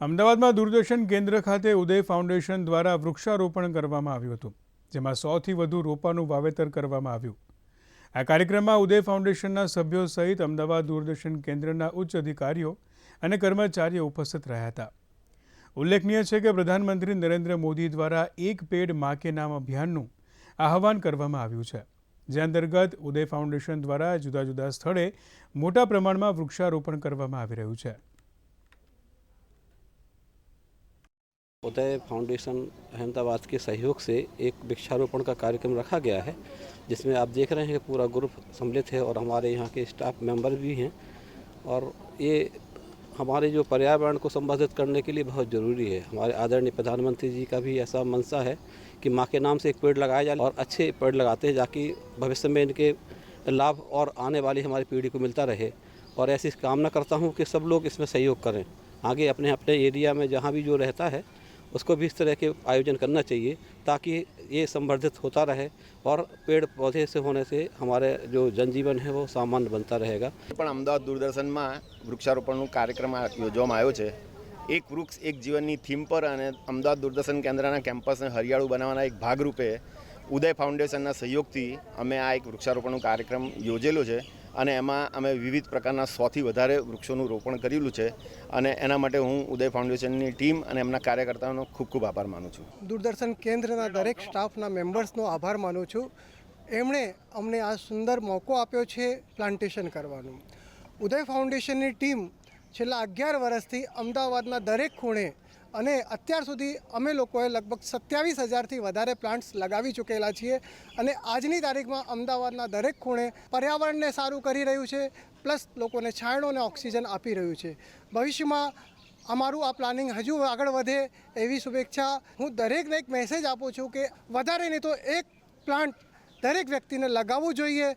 અમદાવાદમાં દૂરદર્શન કેન્દ્ર ખાતે ઉદય ફાઉન્ડેશન દ્વારા વૃક્ષારોપણ કરવામાં આવ્યું હતું, જેમાં સોથી વધુ રોપાનું વાવેતર કરવામાં આવ્યું. આ કાર્યક્રમમાં ઉદય ફાઉન્ડેશનના સભ્યો સહિત અમદાવાદ દૂરદર્શન કેન્દ્રના ઉચ્ચ અધિકારીઓ અને કર્મચારીઓ ઉપસ્થિત રહ્યા હતા. ઉલ્લેખનીય છે કે પ્રધાનમંત્રી નરેન્દ્ર મોદી દ્વારા એક પેડ મા કે નામ અભિયાનનું આહવાન કરવામાં આવ્યું છે, જે અંતર્ગત ઉદય ફાઉન્ડેશન દ્વારા જુદા જુદા સ્થળે મોટા પ્રમાણમાં વૃક્ષારોપણ કરવામાં આવી રહ્યું છે. उदय फाउंडेशन अहमदाबाद के सहयोग से एक वृक्षारोपण का कार्यक्रम रखा गया है, जिसमें आप देख रहे हैं कि पूरा ग्रुप सम्मिलित है और हमारे यहाँ के स्टाफ मेंबर भी हैं। और ये हमारे जो पर्यावरण को संवर्धित करने के लिए बहुत ज़रूरी है। हमारे आदरणीय प्रधानमंत्री जी का भी ऐसा मंशा है कि माँ के नाम से एक पेड़ लगाया जाए और अच्छे पेड़ लगाते हैं ताकि भविष्य में इनके लाभ और आने वाली हमारी पीढ़ी को मिलता रहे। और ऐसी कामना करता हूँ कि सब लोग इसमें सहयोग करें। आगे अपने अपने एरिया में जहाँ भी जो रहता है उसको भी इस तरह के आयोजन करना चाहिए ताकि ये संवर्धित होता रहे और पेड़ पौधे से होने से हमारे जो जनजीवन है वो सामान्य बनता रहेगा પણ અમદાવાદ દૂરદર્શનમાં વૃક્ષારોપણનો કાર્યક્રમ આ યોજવામાં આવ્યો છે એક વૃક્ષ એક જીવનની થીમ પર અને અમદાવાદ દૂરદર્શન કેન્દ્રના કેમ્પસને હરિયાળું બનાવવાના એક ભાગરૂપે ઉદય ફાઉન્ડેશનના સહયોગથી અમે આ એક વૃક્ષારોપણનો કાર્યક્રમ યોજેલો છે અને એમાં અમે વિવિધ પ્રકારના સોથી વધારે વૃક્ષોનું રોપણ કરેલું છે અને એના માટે હું ઉદય ફાઉન્ડેશનની ટીમ અને એમના કાર્યકર્તાઓનો ખૂબ ખૂબ આભાર માનું છું. દૂરદર્શન કેન્દ્રના દરેક સ્ટાફના મેમ્બર્સનો આભાર માનું છું. એમણે અમને આ સુંદર મોકો આપ્યો છે પ્લાન્ટેશન કરવાનું. ઉદય ફાઉન્ડેશનની ટીમ છેલ્લા અગિયાર વર્ષથી અમદાવાદના દરેક ખૂણે અને અત્યાર સુધી અમે લોકોએ લગભગ સત્યાવીસ હજારથી વધારે પ્લાન્ટ્સ લગાવી ચૂકેલા છીએ અને આજની તારીખમાં અમદાવાદના દરેક ખૂણે પર્યાવરણને સારું કરી રહ્યું છે, પ્લસ લોકોને છાંયડો ઓક્સિજન આપી રહ્યું છે. ભવિષ્યમાં અમારું આ પ્લાનિંગ હજુ આગળ વધે એવી શુભેચ્છા હું દરેકને એક મેસેજ આપું છું કે વધારે નહીં તો એક પ્લાન્ટ દરેક વ્યક્તિને લગાવવું જોઈએ.